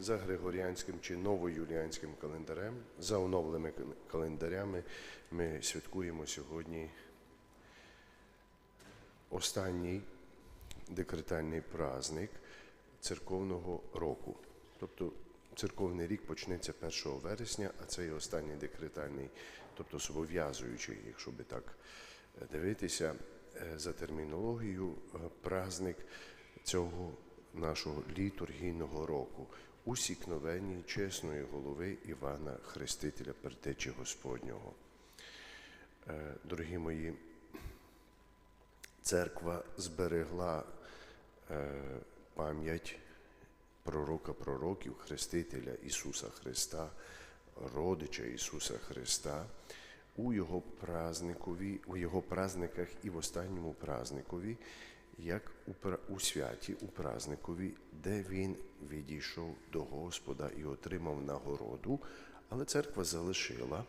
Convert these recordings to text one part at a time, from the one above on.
за Григоріанським чи новоюліанським календарем, за оновленими календарями ми святкуємо сьогодні останній декретальний праздник церковного року. Тобто церковний рік почнеться 1 вересня, а це і останній декретальний, тобто зобов'язуючий, якщо би так е, дивитися, е, за термінологією, е, праздник цього нашого літургійного року. Усікновенні чесної голови Івана Хрестителя, Пертечі Господнього. Е, Дорогі мої, церква зберегла е, пам'ять пророка пророків, Хрестителя Ісуса Христа, родича Ісуса Христа у Його празникові, у Його празниках і в останньому празникові, як у, у святі, у празникові, де Він відійшов до Господа і отримав нагороду, але церква залишила.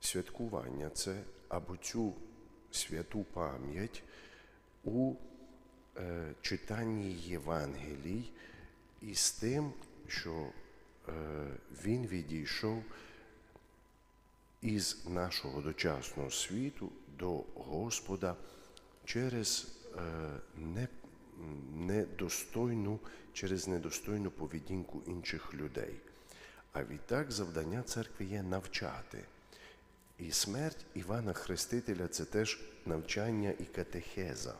Святкування це або цю святу пам'ять у е, читанні Євангелій із тим, що е, він відійшов із нашого дочасного світу до Господа через е, недостойну, через недостойну поведінку інших людей. А відтак завдання церкви є навчати. І смерть Івана Хрестителя це теж навчання і катехеза.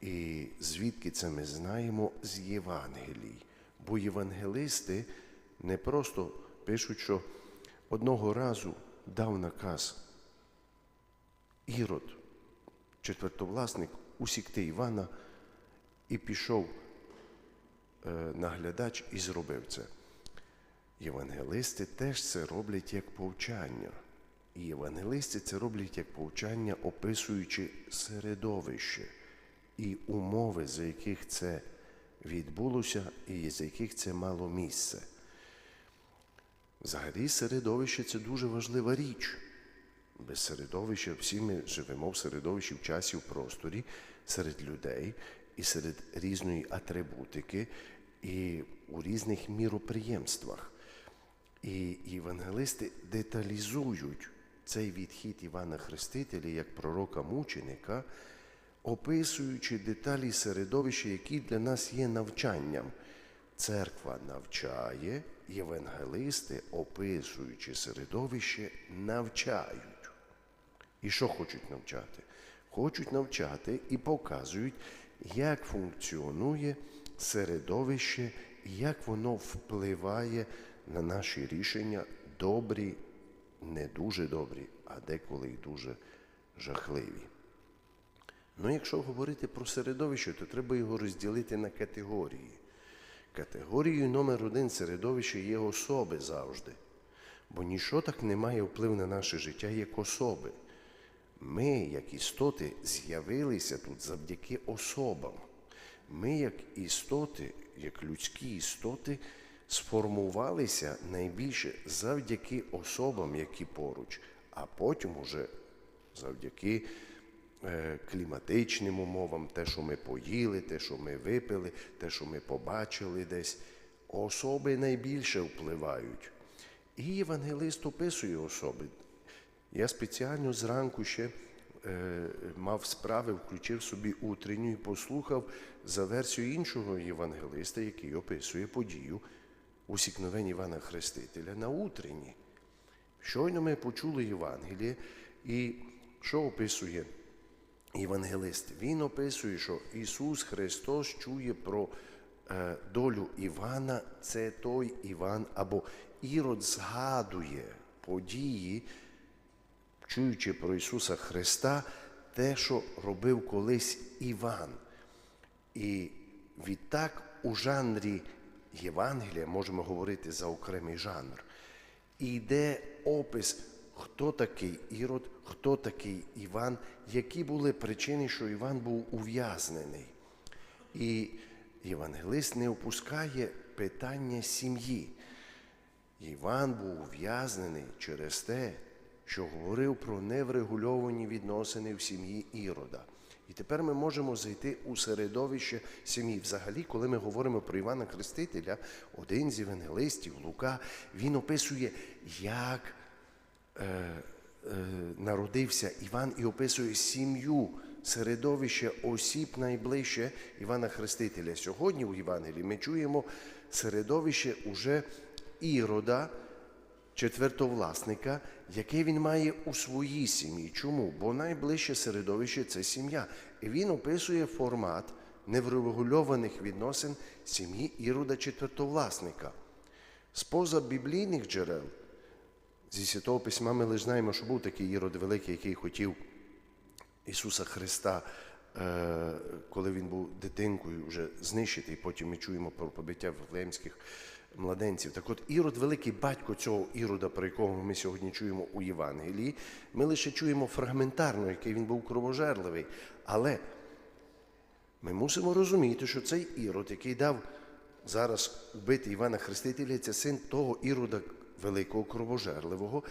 І звідки це ми знаємо з Євангелій. Бо євангелисти не просто пишуть, що одного разу дав наказ Ірод, четвертовласник, усікти Івана, і пішов е, наглядач і зробив це. Євангелисти теж це роблять як повчання. І євангелисти це роблять як повчання, описуючи середовище і умови, за яких це відбулося, і за яких це мало місце. Взагалі, середовище це дуже важлива річ. Без середовища всі ми живемо в середовищі в часі, в просторі, серед людей і серед різної атрибутики, і у різних міроприємствах. І євангелисти деталізують цей відхід Івана Хрестителя як пророка мученика, описуючи деталі середовища, які для нас є навчанням. Церква навчає, євангелисти, описуючи середовище, навчають. І що хочуть навчати? Хочуть навчати і показують, як функціонує середовище, як воно впливає на наші рішення добрі, не дуже добрі, а деколи й дуже жахливі. Ну, якщо говорити про середовище, то треба його розділити на категорії. Категорією номер один середовища є особи завжди. Бо ніщо так не має впливу на наше життя, як особи. Ми, як істоти, з'явилися тут завдяки особам. Ми, як істоти, як людські істоти, сформувалися найбільше завдяки особам, які поруч, а потім уже завдяки е, кліматичним умовам, те, що ми поїли, те, що ми випили, те, що ми побачили десь. Особи найбільше впливають. І євангелист описує особи. Я спеціально зранку ще е, мав справи, включив собі утренню і послухав за версію іншого євангелиста, який описує подію усікновень Івана Хрестителя на утренні. Щойно ми почули Євангеліє, і що описує євангелист? Він описує, що Ісус Христос чує про е, долю Івана, це той Іван, або Ірод згадує події, чуючи про Ісуса Христа, те, що робив колись Іван. І відтак у жанрі Євангелія можемо говорити за окремий жанр. І йде опис, хто такий Ірод, хто такий Іван, які були причини, що Іван був ув'язнений. І євангелист не опускає питання сім'ї. Іван був ув'язнений через те, що говорив про неврегульовані відносини в сім'ї Ірода. І тепер ми можемо зайти у середовище сім'ї. Взагалі, коли ми говоримо про Івана Хрестителя, один з євангелистів, Лука, він описує, як е, е, народився Іван і описує сім'ю, середовище осіб найближче Івана Хрестителя. Сьогодні у Євангелії ми чуємо середовище уже Ірода, четвертовласника, яке він має у своїй сім'ї. Чому? Бо найближче середовище це сім'я. І він описує формат неврегульованих відносин сім'ї Ірода четвертовласника. З позабіблійних джерел зі Святого Письма ми лише знаємо, що був такий Ірод Великий, який хотів Ісуса Христа, е, коли він був дитинкою, вже знищити, і потім ми чуємо про побиття вифлеємських младенців. Так от Ірод, великий батько цього Ірода, про якого ми сьогодні чуємо у Євангелії, ми лише чуємо фрагментарно, який він був кровожерливий. Але ми мусимо розуміти, що цей Ірод, який дав зараз убити Івана Хрестителя, це син того Ірода великого кровожерливого,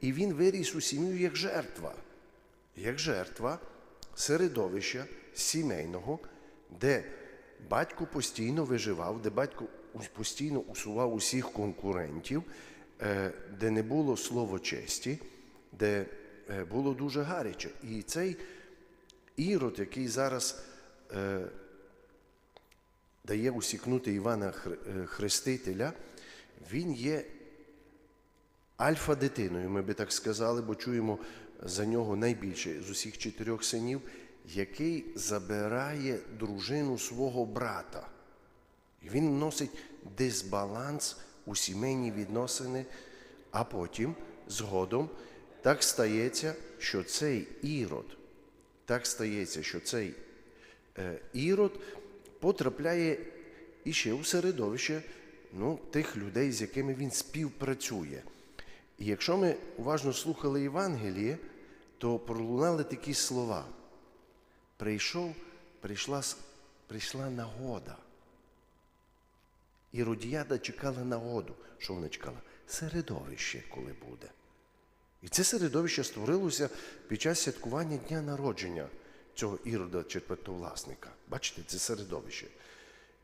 і він виріс у сім'ю як жертва, як жертва середовища сімейного, де батько постійно виживав, де батько постійно усував усіх конкурентів, е, де не було слово честі, де е, було дуже гаряче. І цей Ірод, який зараз е, дає усікнути Івана Хрестителя, він є альфа-дитиною, ми би так сказали, бо чуємо за нього найбільше з усіх чотирьох синів, який забирає дружину свого брата. І він вносить дисбаланс у сімейні відносини, а потім, згодом, так стається, що цей ірод, так стається, що цей е, ірод потрапляє іще у середовище ну, тих людей, з якими він співпрацює. І якщо ми уважно слухали Євангеліє, то пролунали такі слова. Прийшов, прийшла, прийшла нагода. І Родіяда чекала нагоду. Що вона чекала? Середовище, коли буде. І це середовище створилося під час святкування дня народження цього ірода четвертовласника. Бачите, це середовище.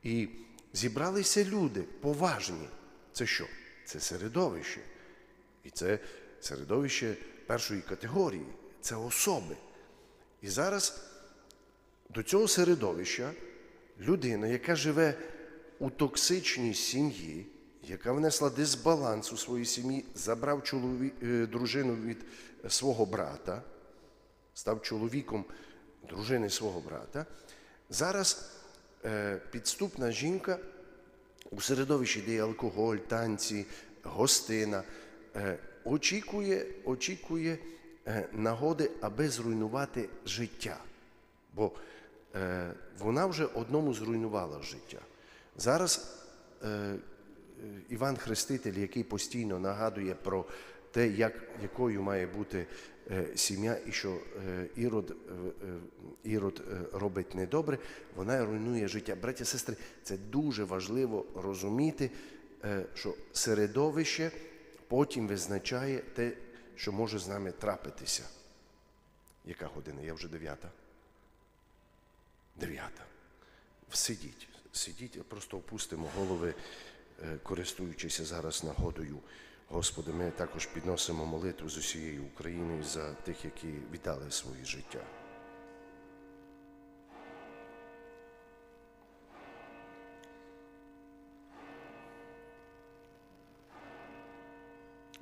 І зібралися люди поважні. Це що? Це середовище. І це середовище першої категорії, це особи. І зараз до цього середовища людина, яка живе у токсичній сім'ї, яка внесла дисбаланс у своїй сім'ї, забрав чолові... е, дружину від е, свого брата, став чоловіком дружини свого брата. Зараз е, підступна жінка у середовищі, де є алкоголь, танці, гостина, е, очікує, очікує е, нагоди, аби зруйнувати життя. Бо вона вже одному зруйнувала життя. Зараз е, е, Іван Хреститель, який постійно нагадує про те, як, якою має бути е, сім'я, і що е, Ірод, е, е, Ірод е, робить недобре, вона руйнує життя. Браття, сестри, це дуже важливо розуміти, е, що середовище потім визначає те, що може з нами трапитися. Яка година? Я вже дев'ята. Дев'ята. Сидіть, сидіть, просто опустимо голови, е, користуючися зараз нагодою. Господи, ми також підносимо молитву з усієї України за тих, які віддали своє життя.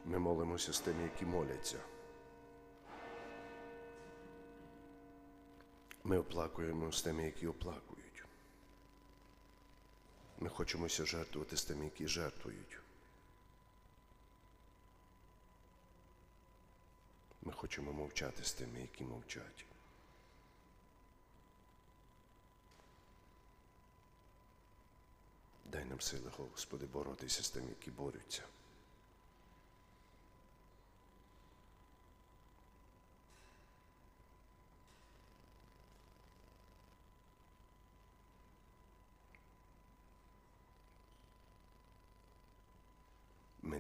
Ми молимося з тими, які моляться. Ми оплакуємо з тими, які оплакують. Ми хочемося жертвувати з тими, які жертвують. Ми хочемо мовчати з тими, які мовчать. Дай нам сили, Господи, боротися з тими, які борються.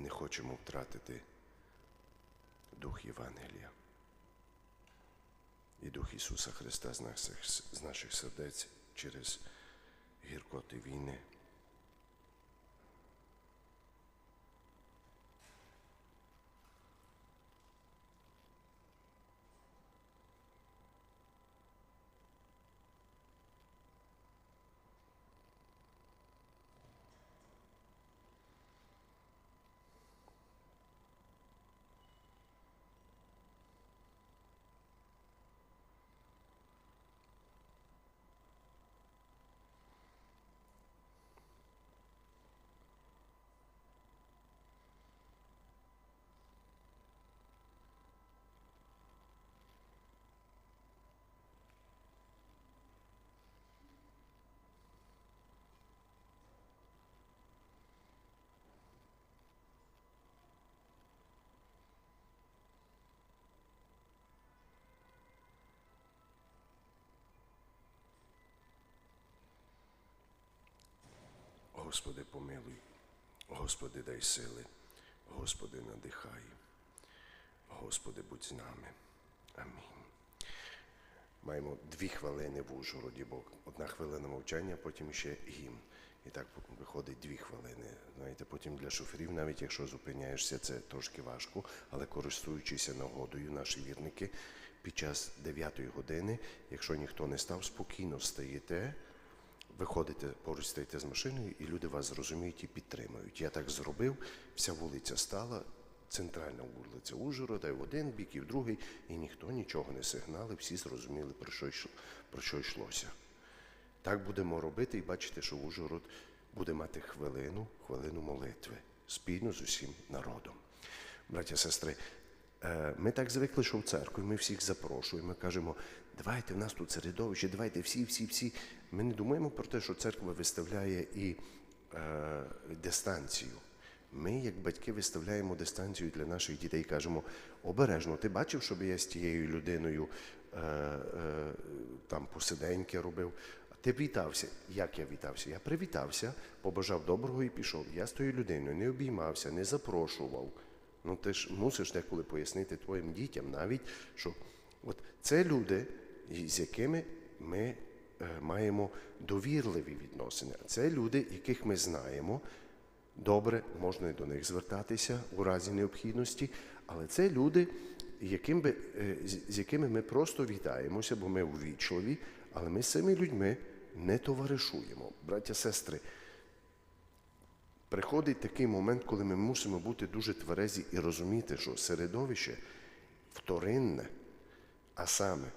Не хочемо втратити дух Євангелія. і Дух Ісуса Христа з наших сердець через гіркоти війни. Господи, помилуй, Господи, дай сили, Господи, надихай, Господи, будь з нами. Амінь. Маємо дві хвилини в Ужгороді, бо одна хвилина мовчання, потім ще гімн. І так виходить дві хвилини. Знаєте, потім для шоферів, навіть якщо зупиняєшся, це трошки важко, але користуючися нагодою, наші вірники під час 9 години, якщо ніхто не став, спокійно стаєте, виходите поруч стоїте з машиною, і люди вас зрозуміють і підтримують. Я так зробив, вся вулиця стала, центральна вулиця Ужгорода, і в один бік, і в другий, і ніхто нічого не сигналив, всі зрозуміли, про що, йшло, про що йшлося. Так будемо робити і бачите, що Ужгород буде мати хвилину, хвилину молитви спільно з усім народом. Браття, сестри, ми так звикли, що в церкві ми всіх запрошуємо, ми кажемо, давайте в нас тут середовище, давайте всі, всі, всі. Ми не думаємо про те, що церква виставляє і е, дистанцію. Ми, як батьки, виставляємо дистанцію для наших дітей, кажемо, обережно, ти бачив, щоб я з тією людиною е, е, там посиденьки робив. Ти вітався. Як я вітався? Я привітався, побажав доброго і пішов. Я з тою людиною не обіймався, не запрошував. Ну ти ж мусиш деколи пояснити твоїм дітям навіть, що от це люди, з якими ми е, маємо довірливі відносини. Це люди, яких ми знаємо. Добре, можна і до них звертатися у разі необхідності, але це люди, яким би, е, з- якими ми просто вітаємося, бо ми увічливі, але ми з цими людьми не товаришуємо. Браття, сестри, приходить такий момент, коли ми мусимо бути дуже тверезі і розуміти, що середовище вторинне, а саме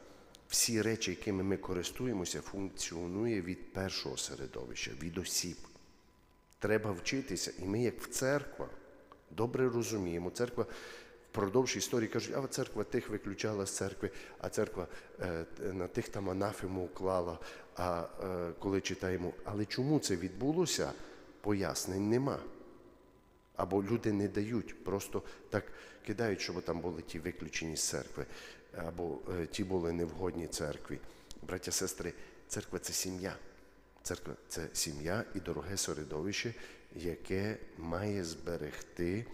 всі речі, якими ми користуємося, функціонує від першого середовища, від осіб. Треба вчитися, і ми, як в церква, добре розуміємо. Церква впродовж історії кажуть, а церква тих виключала з церкви, а церква е, на тих там анафему клала. А е, коли читаємо, але чому це відбулося, пояснень нема. Або люди не дають, просто так кидають, щоб там були ті виключені з церкви, або е, ті були невгодні церкві. Браття, сестри, церква це сім'я. Церква це сім'я і дороге середовище, яке має зберегти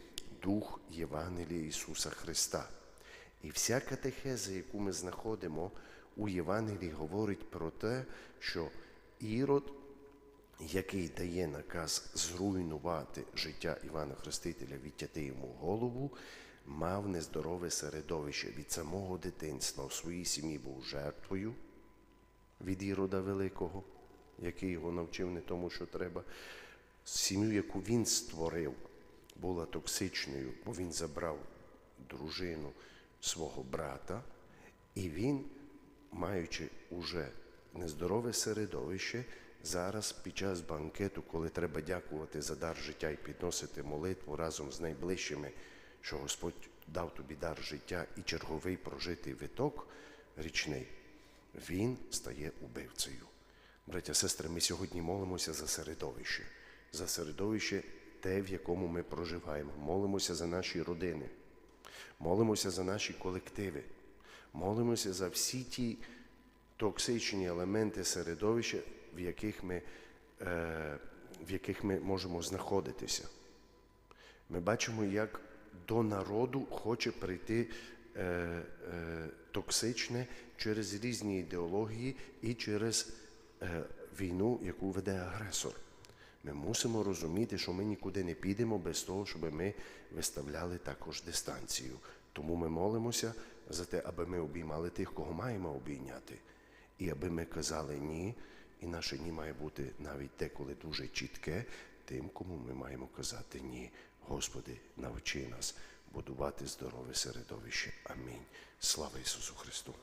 дух Євангелія Ісуса Христа. І вся катехеза, яку ми знаходимо у Євангелії, говорить про те, що Ірод, який дає наказ зруйнувати життя Івана Хрестителя, відтяти йому голову, мав нездорове середовище від самого дитинства у своїй сім'ї був жертвою від Ірода Великого, який його навчив не тому, що треба. Сім'ю, яку він створив, була токсичною, бо він забрав дружину свого брата, і він, маючи уже нездорове середовище, зараз під час банкету, коли треба дякувати за дар життя і підносити молитву разом з найближчими, що Господь дав тобі дар життя і черговий прожитий виток річний, він стає убивцею. Браття, сестри, ми сьогодні молимося за середовище, за середовище те, в якому ми проживаємо. Молимося за наші родини, молимося за наші колективи, молимося за всі ті токсичні елементи середовища, в яких ми, е, в яких ми можемо знаходитися. Ми бачимо, як до народу хоче прийти е, е, токсичне через різні ідеології і через війну, яку веде агресор. Ми мусимо розуміти, що ми нікуди не підемо без того, щоб ми виставляли також дистанцію. Тому ми молимося за те, аби ми обіймали тих, кого маємо обійняти, і аби ми казали ні, і наше ні має бути навіть деколи дуже чітке, тим, кому ми маємо казати ні. Господи, навчи нас будувати здорове середовище. Амінь. Слава Ісусу Христу!